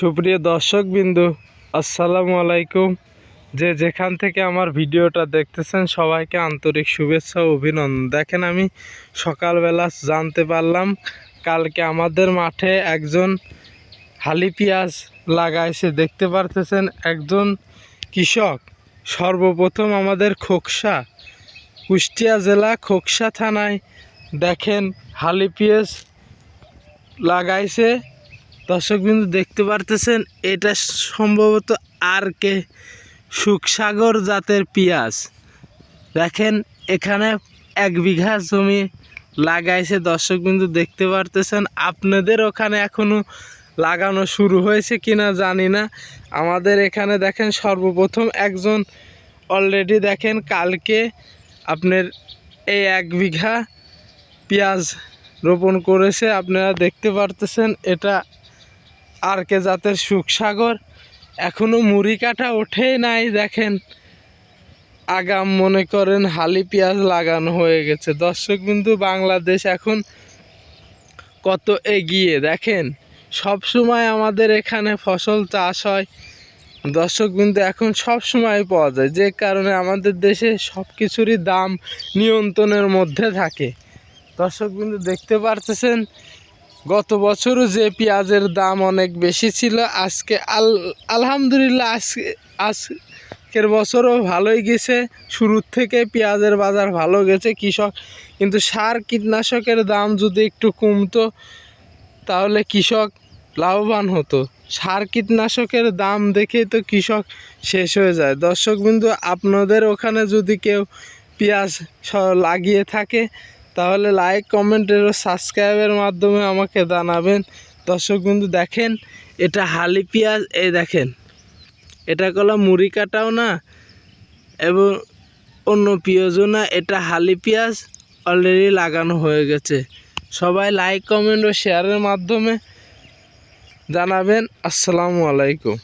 সুপ্রিয় দর্শক বিন্দু আসসালামু আলাইকুম। যে যেখান থেকে আমার ভিডিওটা দেখতেছেন, সবাইকে আন্তরিক শুভেচ্ছা ও অভিনন্দন। দেখেন আমি সকালবেলা জানতে পারলাম, কালকে আমাদের মাঠে একজন হালি পেঁয়াজ লাগাইছে। দেখতে পারতেছেন একজন কৃষক, সর্বপ্রথম আমাদের খোকসা, কুষ্টিয়া জেলা খোকসা থানায় দেখেন হালি পেঁয়াজ লাগাইছে। দর্শক বিন্দু দেখতে পারতেছেন, এটা সম্ভবত আর কে সুখসাগর জাতের পেঁয়াজ। দেখেন, এখানে এক বিঘা জমি লাগাইছে দর্শক বিন্দু দেখতে পারতেছেন। আপনাদের ওখানে এখনও লাগানো শুরু হয়েছে কিনা জানি না। আমাদের এখানে দেখেন, সর্বপ্রথম একজন অলরেডি দেখেন, কালকে আপনার এই এক বিঘা পেঁয়াজ রোপণ করেছে। আপনারা দেখতে পারতেছেন, এটা আর কে জাতের সুখসাগর এখনও মুড়ি কাটা ওঠেই নাই, দেখেন। আগাম মনে করেন হালি পেঁয়াজ লাগানো হয়ে গেছে। দর্শক বিন্দু, বাংলাদেশ এখন কত এগিয়ে, দেখেন। সব সময় আমাদের এখানে ফসল চাষ হয়। দর্শক বিন্দু, এখন সব সময় পাওয়া যায়। যে কারণে আমাদের দেশে সব কিছুরই দাম নিয়ন্ত্রণের মধ্যে থাকে। দর্শক বিন্দু, দেখতে পারতেছেন গত বছরও যে পেঁয়াজের দাম অনেক বেশি ছিল, আজকে আল আলহামদুলিল্লাহ আজকে আজকের বছরও ভালোই গেছে। শুরুর থেকে পেঁয়াজের বাজার ভালো গেছে, কৃষক কিন্তু সার কীটনাশকের দাম যদি একটু কমতো, তাহলে কৃষক লাভবান হতো। সার কীটনাশকের দাম দেখেই তো কৃষক শেষ হয়ে যায়। দর্শক বিন্দু, আপনাদের ওখানে যদি কেউ পেঁয়াজ লাগিয়ে থাকে তাহলে লাইক কমেন্টের ও সাবস্ক্রাইবের মাধ্যমে আমাকে জানাবেন। দর্শক বিন্দু দেখেন, এটা হালি পেঁয়াজ, এই দেখেন, এটা কলা মুড়ি কাটাও না, এবং অন্য পেঁয়াজও না, এটা হালি পেঁয়াজ অলরেডি লাগানো হয়ে গেছে। সবাই লাইক কমেন্ট ও শেয়ারের মাধ্যমে জানাবেন। আসসালামু আলাইকুম।